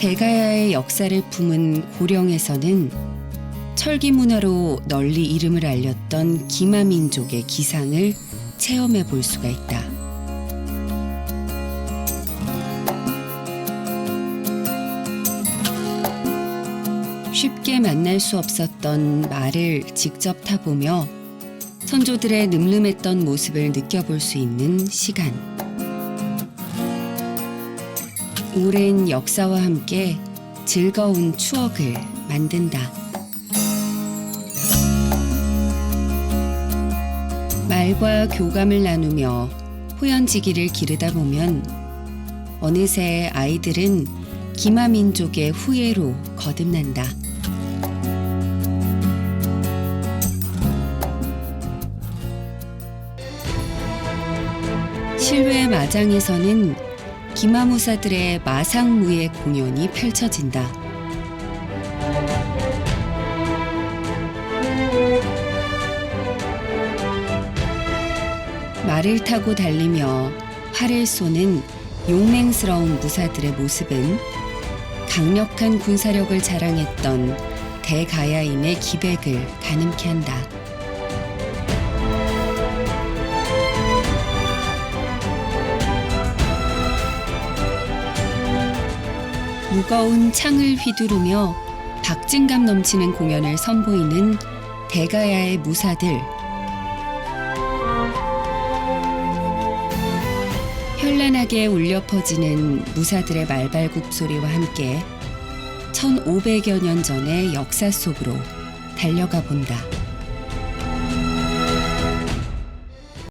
대가야의 역사를 품은 고령에서는 철기 문화로 널리 이름을 알렸던 기마 민족의 기상을 체험해 볼 수가 있다. 쉽게 만날 수 없었던 말을 직접 타보며 선조들의 늠름했던 모습을 느껴볼 수 있는 시간. 오랜 역사와 함께 즐거운 추억을 만든다. 말과 교감을 나누며 호연지기를 기르다 보면 어느새 아이들은 기마민족의 후예로 거듭난다. 실외 마장에서는 기마무사들의 마상무예 공연이 펼쳐진다. 말을 타고 달리며 활을 쏘는 용맹스러운 무사들의 모습은 강력한 군사력을 자랑했던 대가야인의 기백을 가늠케 한다. 무거운 창을 휘두르며 박진감 넘치는 공연을 선보이는 대가야의 무사들. 현란하게 울려 퍼지는 무사들의 말발굽 소리와 함께 1500여 년 전의 역사 속으로 달려가 본다.